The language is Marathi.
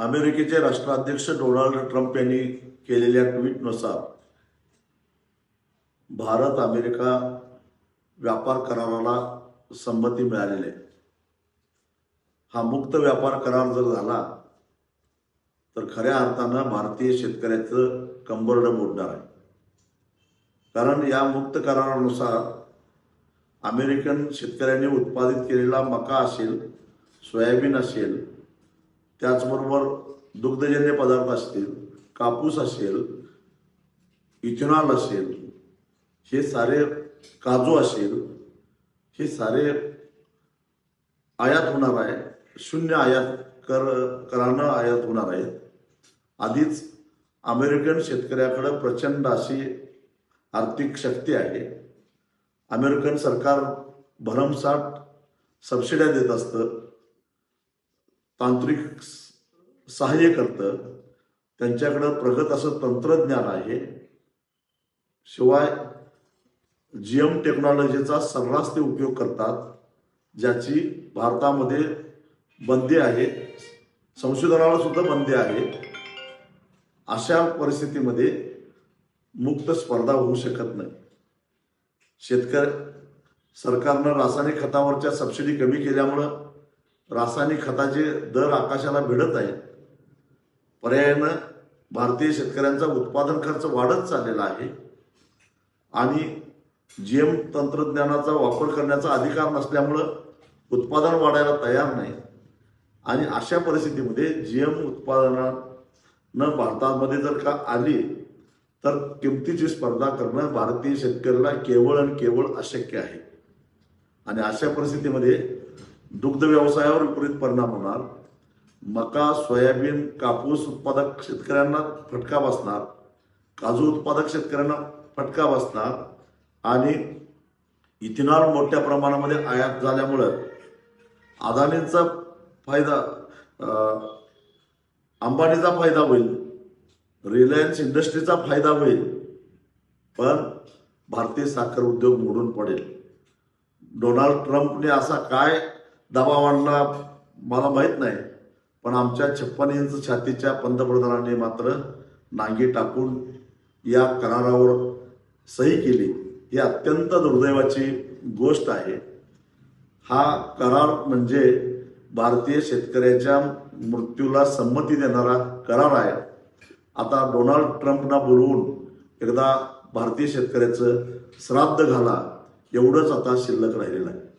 अमेरिकेचे राष्ट्राध्यक्ष डोनाल्ड ट्रम्प यांनी केलेल्या ट्विटनुसार भारत अमेरिका व्यापार कराराला संमती मिळालेली आहे. हा मुक्त व्यापार करार जर झाला तर खऱ्या अर्थानं भारतीय शेतकऱ्याचं कंबरड मोडणार आहे. कारण या मुक्त करारानुसार अमेरिकन शेतकऱ्यांनी उत्पादित केलेला मका असेल सोयाबीन असेल त्याचबरोबर दुग्धजन्य पदार्थ असतील कापूस असेल इथेनॉल असेल हे सारे काजू असेल हे सारे आयात होणार आहे शून्य आयात कर करानं आयात होणार आहेत आधीच अमेरिकन शेतकऱ्याकडं प्रचंड अशी आर्थिक शक्ती आहे. अमेरिकन सरकार भरमसाठ सबसिड्या देत असतं. तांत्रिक स- सहाय्य करतं. त्यांच्याकडं प्रगत असं तंत्रज्ञान आहे. शिवाय जी एम टेक्नॉलॉजीचा सर्रास ते उपयोग करतात ज्याची भारतामध्ये बंदी आहे. संशोधनाला सुद्धा बंदी आहे. अशा परिस्थितीमध्ये मुक्त स्पर्धा होऊ शकत नाही. शेतकरी सरकारनं रासायनिक खतावरच्या सबसिडी कमी केल्यामुळं रासायनिक खताचे दर आकाशाला भिडत आहेत. पर्यायानं भारतीय शेतकऱ्यांचा उत्पादन खर्च वाढत चाललेला आहे. आणि जी एम तंत्रज्ञानाचा वापर करण्याचा अधिकार नसल्यामुळं उत्पादन वाढायला तयार नाही. आणि अशा परिस्थितीमध्ये जी एम उत्पादनानं भारतामध्ये जर का आली तर किमतीची स्पर्धा करणं भारतीय शेतकऱ्याला केवळ आणि केवळ अशक्य आहे. आणि अशा परिस्थितीमध्ये दुग्ध व्यवसायावर विपरीत परिणाम होणार. मका सोयाबीन कापूस उत्पादक शेतकऱ्यांना फटका बसणार. काजू उत्पादक शेतकऱ्यांना फटका बसणार. आणि इथेनॉल मोठ्या प्रमाणामध्ये आयात झाल्यामुळं अदानींचा फायदा अंबानीचा फायदा होईल. रिलायन्स इंडस्ट्रीचा फायदा होईल. पण भारतीय साखर उद्योग मोडून पडेल. डोनाल्ड ट्रम्पने असा काय दबाव आणला मला माहीत नाही पण आमच्या छप्पन इंच छातीच्या पंतप्रधानांनी मात्र नांगी टाकून या करारावर सही केली. ही अत्यंत दुर्दैवाची गोष्ट आहे. हा करार म्हणजे भारतीय शेतकऱ्याच्या मृत्यूला संमती देणारा करार आहे. आता डोनाल्ड ट्रम्पना बोलवून एकदा भारतीय शेतकऱ्याचं श्राद्ध घाला एवढंच आता शिल्लक राहिलेलं आहे.